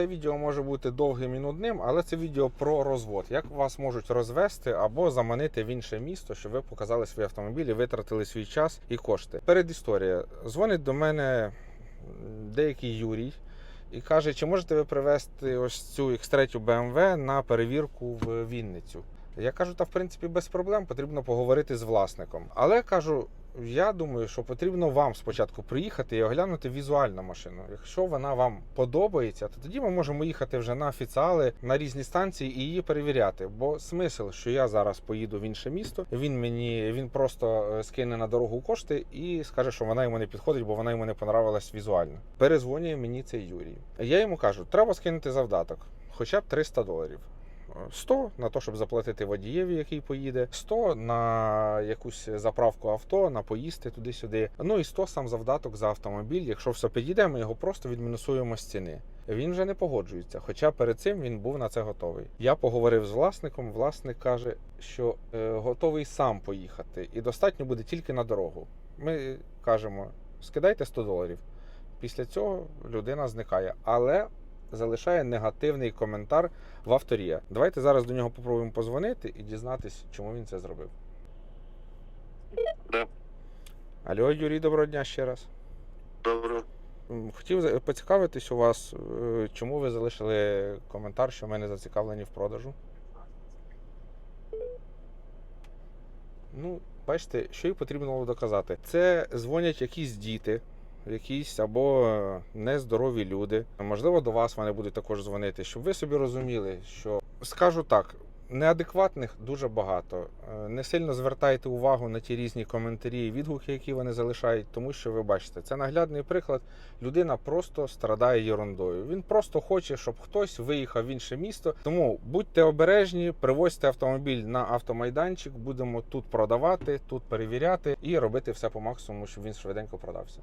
це відео може бути довгим і нудним, але це відео про розвод. Як вас можуть розвести або заманити в інше місто, щоб ви показали свій автомобіль і витратили свій час і кошти. Перед історія. Дзвонить до мене деякий Юрій і каже, чи можете ви привезти ось цю X3 BMW на перевірку в Вінницю. Я кажу, та в принципі без проблем потрібно поговорити з власником. Але кажу, я думаю, що потрібно вам спочатку приїхати і оглянути візуально машину. Якщо вона вам подобається, то тоді ми можемо їхати вже на офіціали на різні станції і її перевіряти. Бо смисл, що я зараз поїду в інше місто, він мені він просто е, скине на дорогу кошти і скаже, що вона йому не підходить, бо вона йому не понравилась візуально. Перезвонює мені цей Юрій. Я йому кажу, треба скинути завдаток, хоча б 300 доларів. 100 на те, щоб заплатити водієві, який поїде, 100 на якусь заправку авто, на поїсти туди-сюди. Ну і 100 сам завдаток за автомобіль. Якщо все підійде, ми його просто відмінусуємо з ціни. Він вже не погоджується, хоча перед цим він був на це готовий. Я поговорив з власником. Власник каже, що е, готовий сам поїхати, і достатньо буде тільки на дорогу. Ми кажемо, скидайте 100 доларів. Після цього людина зникає, але залишає негативний коментар в авторія. Давайте зараз до нього попробуємо позвонити і дізнатись, чому він це зробив. Да. Алло, Юрій, доброго дня ще раз. Добре. М, Хотів поцікавитись у вас, е, чому ви залишили коментар, що ми не зацікавлені в продажу. Ну, бачите, що й потрібно було доказати. Це дзвонять якісь діти, якісь або е, нездорові люди. Можливо, до вас вони будуть також дзвонити, щоб ви собі розуміли, що скажу так. Неадекватних дуже багато. Е, Не сильно звертайте увагу на ті різні коментарі і відгуки, які вони залишають, тому що ви бачите, це наглядний приклад. Людина просто страдає ерундою. Він просто хоче, щоб хтось виїхав в інше місто. Тому будьте обережні, привозьте автомобіль на автомайданчик, будемо тут продавати, тут перевіряти і робити все по максимуму, щоб він швиденько продався.